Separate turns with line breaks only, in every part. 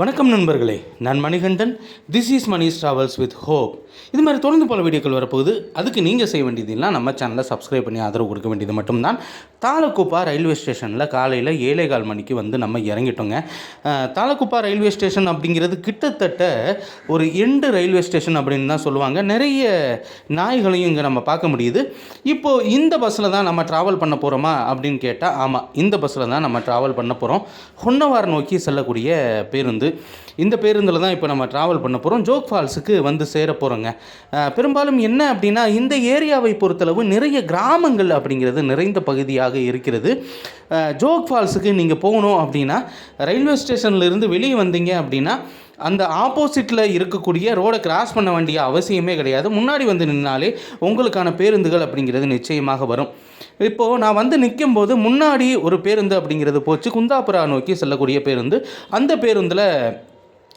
வணக்கம் நண்பர்களே நான் Manikandan. This is Mani's travels with hope இது மாதிரி தொடர்ந்து பல வீடியோக்கள் வரப்போகுது. அதுக்கு நீங்கள் செய்ய வேண்டியதெல்லாம் நம்ம சேனலை சப்ஸ்கிரைப் பண்ணி ஆதரவு கொடுக்க வேண்டியது மட்டும்தான். தாலக்குப்பா ரயில்வே ஸ்டேஷனில் காலையில் ஏழை கால் மணிக்கு வந்து நம்ம இறங்கிட்டோங்க. தாலக்குப்பா ரயில்வே ஸ்டேஷன் அப்படிங்கிறது கிட்டத்தட்ட ஒரு எண்டு ரயில்வே ஸ்டேஷன் அப்படின்னு தான் சொல்லுவாங்க. நிறைய நாய்களையும் இங்கே நம்ம பார்க்க முடியுது. இப்போது இந்த பஸ்ஸில் தான் நம்ம ட்ராவல் பண்ண போகிறோமா அப்படின்னு கேட்டால் ஆமாம் இந்த பஸ்ஸில் தான் நம்ம ட்ராவல் பண்ண போகிறோம் ஹொன்னவார் நோக்கி செல்லக்கூடிய பேருந்து இந்த பேருந்தில் தான் இப்போ நம்ம ட்ராவல் பண்ண போகிறோம் ஜோக் ஃபால்ஸுக்கு வந்து சேர போகிறோங்க பெரும்பாலும் என்ன அப்படின்னா இந்த ஏரியாவை பொறுத்தளவு நிறைய கிராமங்கள் அப்படிங்கிறது நிறைந்த பகுதியாக இருக்கிறது. ஜோக் ஃபால்ஸுக்கு நீங்கள் போகணும் அப்படின்னா ரயில்வே ஸ்டேஷன்லேருந்து வெளியே வந்தீங்க அப்படின்னா அந்த ஆப்போசிட்டில் இருக்கக்கூடிய ரோடை கிராஸ் பண்ண வேண்டிய அவசியமே கிடையாது. முன்னாடி வந்து நின்னாலே உங்களுக்கான பேருந்துகள் அப்படிங்கிறது நிச்சயமாக வரும். இப்போது நான் வந்து நிற்கும்போது முன்னாடி ஒரு பேருந்து அப்படிங்கிறது போச்சு. குந்தாபுரா நோக்கி செல்லக்கூடிய பேருந்து. அந்த பேருந்தில்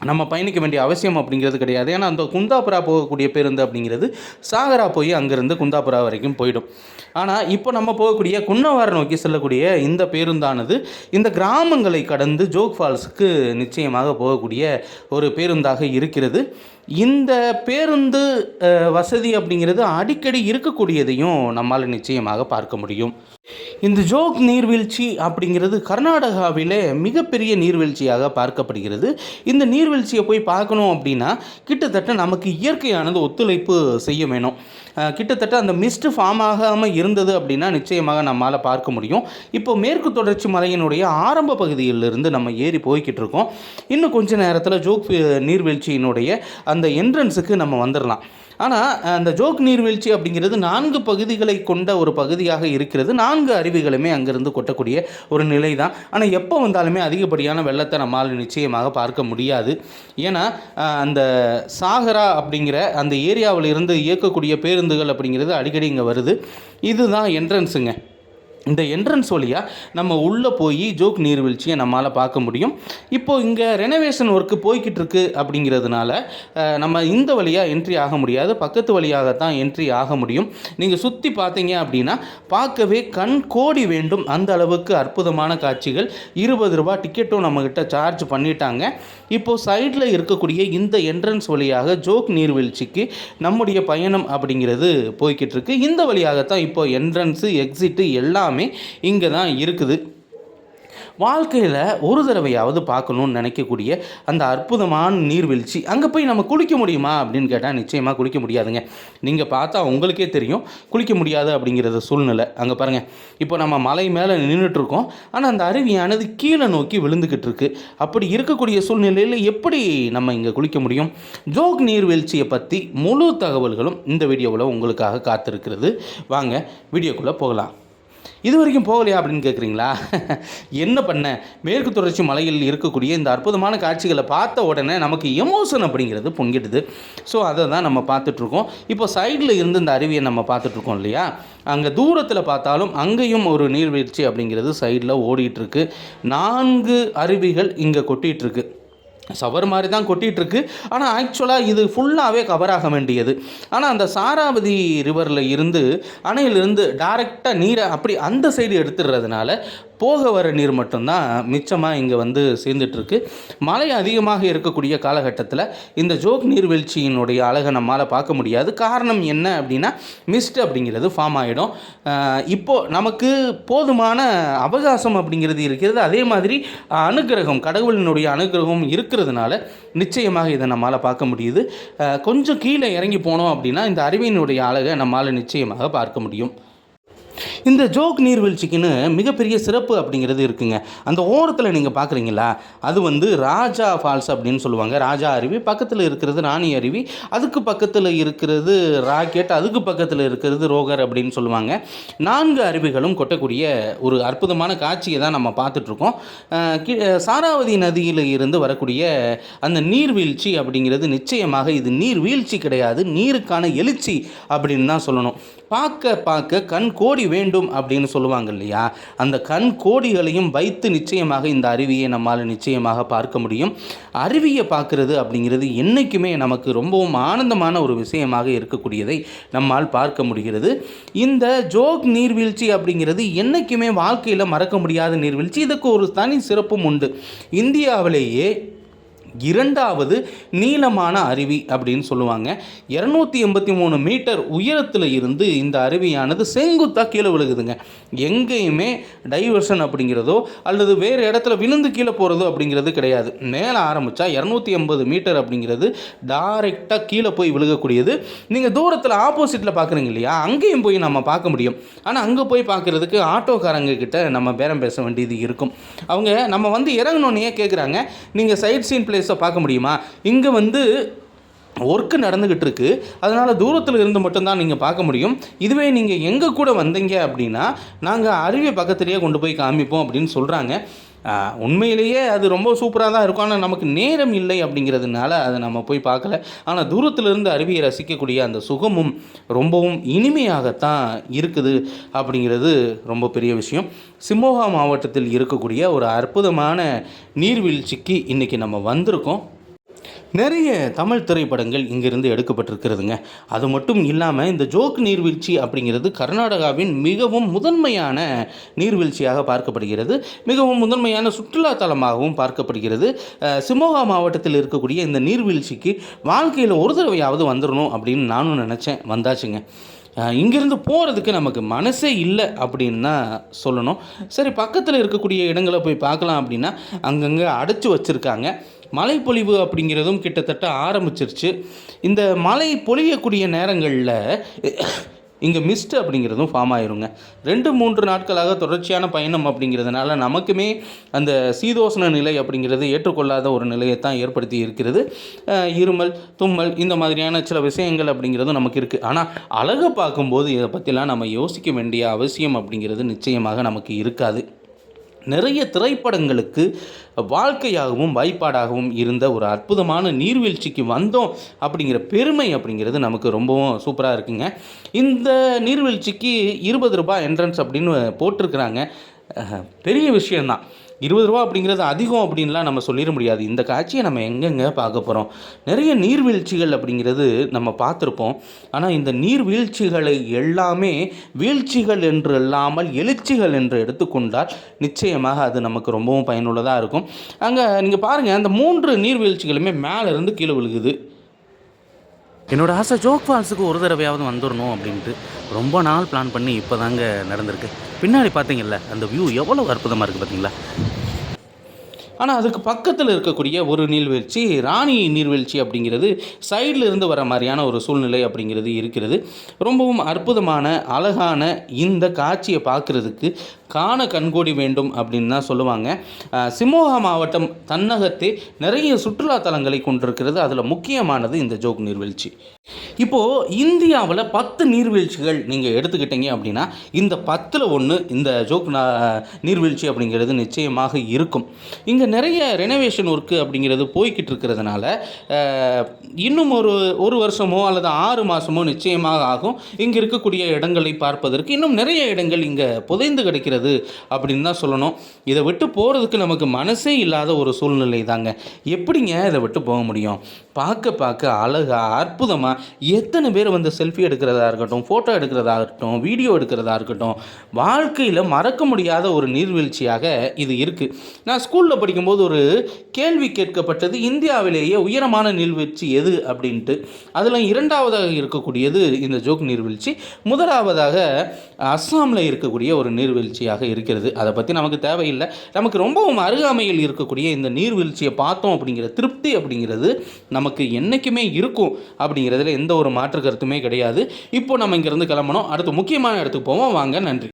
நம்ம பயணிக்க வேண்டிய அவசியம் அப்படிங்கிறது கிடையாது. ஏன்னா அந்த குந்தாபுரா போகக்கூடிய பேருந்து அப்படிங்கிறது சாகரா போய் அங்கேருந்து குந்தாபுரா வரைக்கும் போயிடும். ஆனால் இப்போ நம்ம போகக்கூடிய குன்னவார நோக்கி செல்லக்கூடிய இந்த பேருந்தானது இந்த கிராமங்களை கடந்து ஜோக் ஃபால்ஸுக்கு நிச்சயமாக போகக்கூடிய ஒரு பேருந்தாக இருக்கிறது. இந்த பேருந்து வசதி அப்படிங்கிறது அடிக்கடி இருக்கக்கூடியதையும் நம்மால் நிச்சயமாக பார்க்க முடியும். இந்த ஜோக் நீர்வீழ்ச்சி அப்படிங்கிறது கர்நாடகாவிலே மிகப்பெரிய நீர்வீழ்ச்சியாக பார்க்கப்படுகிறது. இந்த நீர்வீழ்ச்சியை போய் பார்க்கணும் அப்படின்னா கிட்டத்தட்ட நமக்கு இயற்கையானது ஒத்துழைப்பு செய்ய வேணும். கிட்டத்தட்ட அந்த மிஸ்ட் ஃபார்ம் ஆகாமல் இருந்தது அப்படின்னா நிச்சயமாக நம்மால் பார்க்க முடியும். இப்போ மேற்கு தொடர்ச்சி மலையினுடைய ஆரம்ப பகுதியிலிருந்து நம்ம ஏறி போய்கிட்டு இருக்கோம். இன்னும் கொஞ்ச நேரத்தில் ஜோக் நீர்வீழ்ச்சியினுடைய அந்த அந்த என்ட்ரன்ஸுக்கு நம்ம வந்துடலாம் ஆனால் அந்த ஜோக் நீர்வீழ்ச்சி அப்படிங்கிறது நான்கு பகுதிகளை கொண்ட ஒரு பகுதியாக இருக்கிறது. நான்கு அருவிகளுமே அங்கிருந்து கொட்டக்கூடிய ஒரு நிலை தான் ஆனால் எப்போ வந்தாலுமே அதிகப்படியான வெள்ளத்தை நம்மால் நிச்சயமாக பார்க்க முடியாது. ஏன்னா அந்த சாகரா அப்படிங்கிற அந்த ஏரியாவில் இருந்து இயக்கக்கூடிய பேருந்துகள் அப்படிங்கிறது அடிக்கடி இங்கே வருது. இதுதான் என்ட்ரன்ஸுங்க இந்த என்ட்ரன்ஸ் வழியாக நம்ம உள்ளே போய் ஜோக் நீர்வீழ்ச்சியை நம்மளால் பார்க்க முடியும். இப்போது இங்கே ரெனோவேஷன் ஒர்க்கு போய்கிட்டு இருக்கு அப்படிங்கிறதுனால நம்ம இந்த வழியாக என்ட்ரி ஆக முடியாது. பக்கத்து வழியாகத்தான் என்ட்ரி ஆக முடியும். நீங்கள் சுற்றி பார்த்தீங்க அப்படின்னா பார்க்கவே கண் கோடி வேண்டும். அந்த அளவுக்கு அற்புதமான காட்சிகள். இருபது ரூபா டிக்கெட்டும் நம்மக்கிட்ட சார்ஜ் பண்ணிட்டாங்க. இப்போது சைடில் இருக்கக்கூடிய இந்த என்ட்ரன்ஸ் வழியாக ஜோக் நீர்வீழ்ச்சிக்கு நம்முடைய பயணம் அப்படிங்கிறது போய்கிட்டு இருக்கு. இந்த வழியாகத்தான் இப்போ என்ட்ரன்ஸு எக்ஸிட்டு எல்லாமே இங்கே தான் இருக்குது. வாழ்க்கையில் ஒரு தடவையாவது பார்க்கணுன்னு நினைக்கக்கூடிய அந்த அற்புதமான நீர்வீழ்ச்சி அங்கே போய் நம்ம குளிக்க முடியுமா அப்படின்னு கேட்டால் நிச்சயமாக குளிக்க முடியாதுங்க. நீங்கள் பார்த்தா உங்களுக்கே தெரியும் குளிக்க முடியாது அப்படிங்கிறத சூழ்நிலை. அங்கே பாருங்கள் இப்போ நம்ம மலை மேலே நின்றுட்டுருக்கோம் ஆனால் அந்த அருவியானது கீழே நோக்கி விழுந்துக்கிட்டு இருக்கு. அப்படி இருக்கக்கூடிய சூழ்நிலையில் எப்படி நம்ம இங்கே குளிக்க முடியும்? ஜோக் நீர்வீழ்ச்சியை பற்றி முழு தகவல்களும் இந்த வீடியோவில் உங்களுக்காக காத்திருக்கிறது. வாங்க வீடியோக்குள்ளே போகலாம். இது வரைக்கும் போகலையா அப்படின்னு கேட்குறீங்களா என்ன பண்ண? மேற்கு தொடர்ச்சி மலையில் இருக்கக்கூடிய இந்த அற்புதமான காட்சிகளை பார்த்த உடனே நமக்கு எமோஷன் அப்படிங்கிறது பொங்கிடுது. ஸோ அதை தான் நம்ம பார்த்துட்ருக்கோம். இப்போ சைடில் இருந்து இந்த அருவியை நம்ம பார்த்துட்ருக்கோம் இல்லையா? அங்கே தூரத்தில் பார்த்தாலும் அங்கேயும் ஒரு நீர்வீழ்ச்சி அப்படிங்கிறது சைடில் ஓடிட்டுருக்கு நான்கு அருவிகள் இங்கே கொட்டிகிட்ருக்கு சவர் மாதிரி தான் கொட்டிகிட்ருக்கு. ஆனால் ஆக்சுவலாக இது ஃபுல்லாகவே கவர் ஆக வேண்டியது. ஆனால் அந்த சாராவதி ரிவரில் இருந்து அணையிலிருந்து டைரெக்டாக நீரை அப்படி அந்த சைடு எடுத்துடுறதுனால போக வர நீர் மட்டும்தான் மிச்சமாக இங்கே வந்து சேர்ந்துட்டுருக்கு. மழை அதிகமாக இருக்கக்கூடிய காலகட்டத்தில் இந்த ஜோக் நீர்வீழ்ச்சியினுடைய அழகை நம்மால் பார்க்க முடியாது. காரணம் என்ன அப்படின்னா மிஸ்ட் அப்படிங்கிறது ஃபார்ம் ஆகிடும் இப்போது நமக்கு போதுமான அவகாசம் அப்படிங்கிறது இருக்கிறது. அதே மாதிரி அனுகிரகம் கடவுளினுடைய அனுகிரகம் இருக்கிறதுனால நிச்சயமாக இதை நம்மால் பார்க்க முடியுது. கொஞ்சம் கீழே இறங்கி போனோம் அப்படின்னா இந்த அருவியினுடைய அழகை நம்மால் நிச்சயமாக பார்க்க முடியும். இந்த ஜோக் நீர்வீழ்ச்சிக்குன்னு மிகப்பெரிய சிறப்பு அப்படிங்கிறது இருக்குங்க. அந்த ஓரத்தில் நீங்கள் பார்க்குறீங்களா அது வந்து ராஜா ஃபால்ஸ் அப்படின்னு சொல்லுவாங்க. ராஜா அருவி பக்கத்தில் இருக்கிறது ராணி அருவி அதுக்கு பக்கத்தில் இருக்கிறது ராக்கெட் அதுக்கு பக்கத்தில் இருக்கிறது ரோகர் அப்படின்னு சொல்லுவாங்க. நான்கு அருவிகளும் கொட்டக்கூடிய ஒரு அற்புதமான காட்சியை தான் நம்ம பார்த்துட்ருக்கோம். சாராவதி நதியில் இருந்து வரக்கூடிய அந்த நீர்வீழ்ச்சி அப்படிங்கிறது நிச்சயமாக இது நீர்வீழ்ச்சி கிடையாது. நீருக்கான எழுச்சி அப்படின்னு தான் சொல்லணும். பார்க்க பார்க்க கண் கோடி வேண்டும் வேண்டும் அப்படின்னு சொல்லுவாங்க இல்லையா? அந்த கண் கோடிகளையும் வைத்து நிச்சயமாக இந்த அருவியை நம்மால் நிச்சயமாக பார்க்க முடியும். அருவியை பார்க்குறது அப்படிங்கிறது என்றைக்குமே நமக்கு ரொம்பவும் ஆனந்தமான ஒரு விஷயமாக இருக்கக்கூடியதை நம்மால் பார்க்க முடிகிறது. இந்த ஜோக் நீர்வீழ்ச்சி அப்படிங்கிறது என்றைக்குமே வாழ்க்கையில் மறக்க முடியாத நீர்வீழ்ச்சி. இதுக்கு ஒரு தனி சிறப்பும் உண்டு. இந்தியாவிலேயே இரண்டாவது நீளமான அருவி அப்படின்னு சொல்லுவாங்க. இரநூத்தி எண்பத்தி மூணு மீட்டர் உயரத்தில் இருந்து இந்த அருவியானது செங்குத்தாக கீழே விழுகுதுங்க. எங்கேயுமே டைவர்ஷன் அப்படிங்கிறதோ அல்லது வேறு இடத்துல விழுந்து கீழே போகிறதோ அப்படிங்கிறது கிடையாது. மேலே ஆரம்பித்தா இரநூத்தி எண்பது மீட்டர் அப்படிங்கிறது டைரெக்டாக கீழே போய் விழுகக்கூடியது. நீங்கள் தூரத்தில் ஆப்போசிட்டில் பார்க்குறீங்க இல்லையா? அங்கேயும் போய் நம்ம பார்க்க முடியும். ஆனால் அங்கே போய் பார்க்குறதுக்கு ஆட்டோக்காரங்க கிட்ட நம்ம பேரம் பேச வேண்டியது இருக்கும். அவங்க நம்ம வந்து இறங்கணுன்னே கேட்குறாங்க நீங்கள் சைட் சீன் பிளேஸ் பார்க்க முடியுமா? இங்கே வந்து ஒர்க்கு நடந்துக்கிட்டு இருக்கு அதனால் தூரத்தில் இருந்து மட்டும்தான் நீங்கள் பார்க்க முடியும். இதுவே நீங்கள் எங்கள் கூட வந்தீங்க அப்படின்னா நாங்கள் அருவி பக்கத்துலேயே கொண்டு போய் காமிப்போம் அப்படின்னு சொல்கிறாங்க உண்மையிலேயே அது ரொம்ப சூப்பராக தான் இருக்கும். ஆனால் நமக்கு நேரம் இல்லை அப்படிங்கிறதுனால அதை நம்ம போய் பார்க்கல. ஆனால் தூரத்திலிருந்து அருவியை ரசிக்கக்கூடிய அந்த சுகமும் ரொம்பவும் இனிமையாகத்தான் இருக்குது அப்படிங்கிறது ரொம்ப பெரிய விஷயம். சிமோகா மாவட்டத்தில் இருக்கக்கூடிய ஒரு அற்புதமான நீர்வீழ்ச்சிக்கு இன்றைக்கி நம்ம வந்திருக்கோம். நிறைய தமிழ் திரைப்படங்கள் இங்கிருந்து எடுக்கப்பட்டிருக்கிறதுங்க. அது மட்டும் இல்லாமல் இந்த ஜோக் நீர்வீழ்ச்சி அப்படிங்கிறது கர்நாடகாவின் மிகவும் முதன்மையான நீர்வீழ்ச்சியாக பார்க்கப்படுகிறது. மிகவும் முதன்மையான சுற்றுலா தலமாகவும் பார்க்கப்படுகிறது. சிமோகா மாவட்டத்தில் இருக்கக்கூடிய இந்த நீர்வீழ்ச்சிக்கு வாழ்க்கையில் ஒரு தடவையாவது வந்துடணும் அப்படின்னு நானும் நினச்சேன். வந்தாச்சுங்க. இங்கேருந்து போகிறதுக்கு நமக்கு மனசே இல்லை அப்படின்னு தான் சொல்லணும். சரி பக்கத்தில் இருக்கக்கூடிய இடங்களை போய் பார்க்கலாம் அப்படின்னா அங்கங்கே அடைச்சி வச்சுருக்காங்க. மழைப்பொழிவு அப்படிங்கிறதும் கிட்டத்தட்ட ஆரம்பிச்சிருச்சு. இந்த மழை பொழியக்கூடிய நேரங்களில் இங்கே மிஸ்ட் அப்படிங்கிறதும் ஃபார்ம் ஆயிருங்க. ரெண்டு மூன்று நாட்களாக தொடர்ச்சியான பயணம் அப்படிங்கிறதுனால நமக்குமே அந்த சீதோஷ்ண நிலை அப்படிங்கிறது ஏற்றுக்கொள்ளாத ஒரு நிலையை தான் ஏற்படுத்தி இருக்கிறது. இருமல் தும்மல் இந்த மாதிரியான சில விஷயங்கள் அப்படிங்கிறதும் நமக்கு இருக்குது ஆனால் அழகை பார்க்கும்போது இதை பற்றிலாம் நம்ம யோசிக்க வேண்டிய அவசியம் அப்படிங்கிறது நிச்சயமாக நமக்கு இருக்காது. நிறைய திரைப்படங்களுக்கு வாழ்க்கையாகவும் வாய்ப்பாடாகவும் இருந்த ஒரு அற்புதமான நீர்வீழ்ச்சிக்கு வந்தோம் அப்படிங்கிற பெருமை அப்படிங்கிறது நமக்கு ரொம்பவும் சூப்பராக இருக்குங்க. இந்த நீர்வீழ்ச்சிக்கு இருபது ரூபாய் என்ட்ரன்ஸ் அப்படின்னு போட்டிருக்கிறாங்க. பெரிய விஷயந்தான் இருபது ரூபா அப்படிங்கிறது அதிகம் அப்படின்லாம் நம்ம சொல்லிட முடியாது. இந்த காட்சியை நம்ம எங்கெங்கே பார்க்க போகிறோம் நிறைய நீர்வீழ்ச்சிகள் அப்படிங்கிறது நம்ம பார்த்துருப்போம். ஆனால் இந்த நீர்வீழ்ச்சிகளை எல்லாமே வீழ்ச்சிகள் என்று இல்லாமல் எழுச்சிகள் என்று எடுத்துக்கொண்டால் நிச்சயமாக அது நமக்கு ரொம்பவும் பயனுள்ளதாக இருக்கும். அங்கே நீங்கள் பாருங்கள் அந்த மூன்று நீர்வீழ்ச்சிகளுமே மேலேருந்து கீழே விழுகுது. என்னோட ஆசை ஜோக் ஃபால்ஸுக்கு ஒரு தடவையாவது வந்துடணும் அப்படின்ட்டு ரொம்ப நாள் பிளான் பண்ணி இப்போ தாங்க நடந்திருக்கு. பின்னாடி பார்த்தீங்கல்ல அந்த வியூ எவ்வளோ அற்புதமாக இருக்குது பார்த்தீங்களா? ஆனால் அதுக்கு பக்கத்தில் இருக்கக்கூடிய ஒரு நீர்வீழ்ச்சி ராணி நீர்வீழ்ச்சி அப்படிங்கிறது சைடில் இருந்து வர மாதிரியான ஒரு சூழ்நிலை அப்படிங்கிறது இருக்கிறது. ரொம்பவும் அற்புதமான அழகான இந்த காட்சியை பார்க்குறதுக்கு காண கண்கோடி வேண்டும் அப்படின்னு தான் சொல்லுவாங்க. சிம்மோகா சிமோகா மாவட்டம் தன்னகத்தே நிறைய சுற்றுலா தலங்களை கொண்டிருக்கிறது. அதில் முக்கியமானது இந்த ஜோக் நீர்வீழ்ச்சி. இப்போது இந்தியாவில் பத்து நீர்வீழ்ச்சிகள் நீங்கள் எடுத்துக்கிட்டீங்க அப்படின்னா இந்த பத்தில் ஒன்று இந்த ஜோக் நீர்வீழ்ச்சி அப்படிங்கிறது நிச்சயமாக இருக்கும். இங்கே நிறைய ரெனோவேஷன் ஒர்க்கு அப்படிங்கிறது போய்கிட்டு இருக்கிறதுனால இன்னும் ஒரு ஒரு வருஷமோ அல்லது ஆறு மாதமோ நிச்சயமாக ஆகும். இங்கே இருக்கக்கூடிய இடங்களை பார்ப்பதற்கு இன்னும் நிறைய இடங்கள் இங்கே புதைந்து கிடைக்கிறது அப்படின்னு தான் சொல்லணும். இதை விட்டு போகிறதுக்கு நமக்கு மனசே இல்லாத ஒரு சூழ்நிலை தாங்க. எப்படிங்க இதை விட்டு போக முடியும்? பார்க்க பார்க்க அழகாக அற்புதமாக எத்தனை பேர் வந்து செல்ஃபி எடுக்கிறதா இருக்கட்டும் ஃபோட்டோ எடுக்கிறதா இருக்கட்டும் வீடியோ எடுக்கிறதா இருக்கட்டும் வாழ்க்கையில் மறக்க முடியாத ஒரு நீர்வீழ்ச்சியாக இது இருக்குது நான் ஸ்கூலில் படிக்கும்போது ஒரு கேள்வி கேட்கப்பட்டது இந்தியாவிலேயே உயரமான நீர்வீழ்ச்சி எது? அப்படின்ட்டு. அதில் இரண்டாவதாக இருக்கக்கூடியது இந்த ஜோக் நீர்வீழ்ச்சி. முதலாவதாக அஸ்ஸாமில் இருக்கக்கூடிய ஒரு நீர்வீழ்ச்சி. நீர்வீழ்ச்சியாக இருக்கிறது. அதை பற்றி நமக்கு தேவையில்லை. நமக்கு ரொம்பவும் அருகாமையில் இருக்கக்கூடிய இந்த நீர்வீழ்ச்சியை பார்த்தோம் அப்படிங்கிற திருப்தி அப்படிங்கிறது நமக்கு என்றைக்குமே இருக்கும் அப்படிங்கிறதுல எந்த ஒரு மாற்று கருத்துமே கிடையாது. இப்போ நம்ம இங்கேருந்து கிளம்பணும். அடுத்து முக்கியமான இடத்துக்கு போவோம். வாங்க நன்றி.